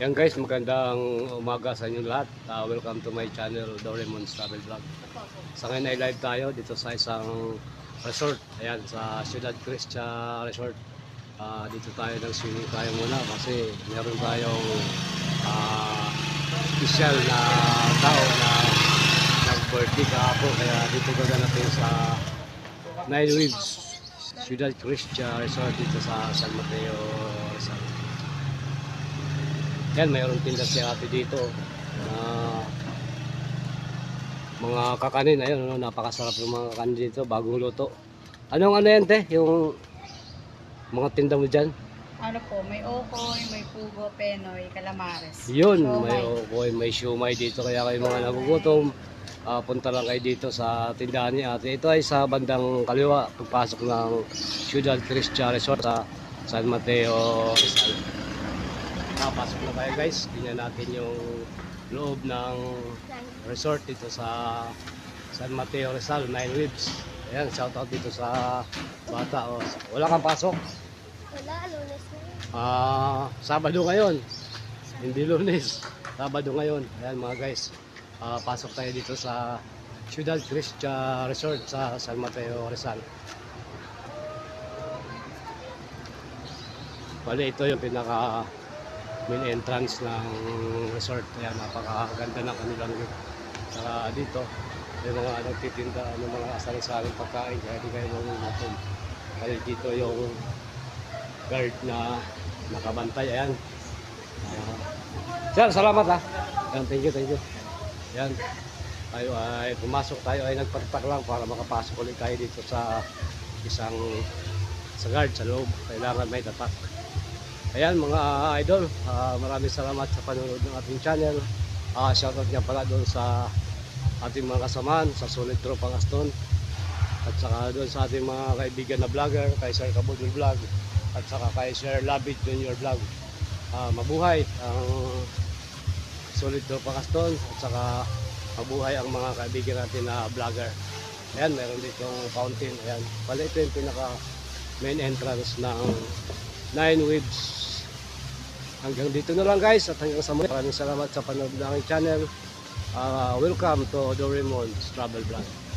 Yan guys, magandang umaga sa inyo lahat. Ah, welcome to my channel, Doraemon's Travel Vlog. Sa ngayon ay live tayo dito sa isang resort. Ayan, sa Ciudad Cristia Resort. Ah, dito tayo nag-swimming tayo muna kasi meron tayong ah, special na tao na nag-birthday kahapon. Kaya dito gaganatin sa Nine Waves Ciudad Cristia Resort dito sa San Mateo. Yan, mayroong tinda si ate dito. na mga kakanin, ayun, ano, napakasarap yung mga kakanin dito, bagong luto. Anong ano yan, te? Yung mga tinda mo dyan? Ano po, may okoy, may pugo, penoy, calamares. Yun, Siomay. may okoy, may siumay dito. Kaya kayo mga nagugutom, ah, punta lang kayo dito sa tindahan ni ate. Ito ay sa bandang kaliwa, pagpasok ng Ciudad Cristia Resort sa San Mateo, Rizal. Napasok na tayo guys. Tingnan natin yung loob ng resort dito sa San Mateo Rizal, Nine Ribs. Ayan, shout out dito sa bata. Oh. Wala kang pasok? Wala, lunes na yun. Ah, Sabado ngayon. Hindi lunes. Sabado ngayon. Ayan mga guys. Ah, pasok tayo dito sa Ciudad Cristia Resort sa San Mateo Rizal. Bali ito yung pinaka main entrance ng resort. Ayan, napakaganda ng kanilang saka dito. May mga nagtitinda ng mga asal-saling pagkain kaya di kayo magugutom. Kaya dito yung guard na nakabantay. Ayan. Ah, sir, salamat ha. Ayan, thank you, thank you. Ayan. Tayo ay pumasok tayo ay nagpartak lang para makapasok ulit tayo dito sa isang sa guard sa loob. Kailangan may tatak. Ayan mga idol, ah, maraming salamat sa panonood ng ating channel. Ah, shoutout nga pala doon sa ating mga kasamaan sa Solid Tropang Aston at saka doon sa ating mga kaibigan na vlogger kay Sir Kabudul Vlog at saka kay Sir Labit Junior Vlog. Ah, mabuhay ang Solid Tropang Aston at saka mabuhay ang mga kaibigan natin na vlogger. Ayan meron ditong fountain. Ayan pala ito yung pinaka main entrance ng Nine Waves hanggang dito na lang guys. At hanggang sa muli maraming salamat sa panonood ng aking channel. Ah, welcome to Doraemon's Travel Vlog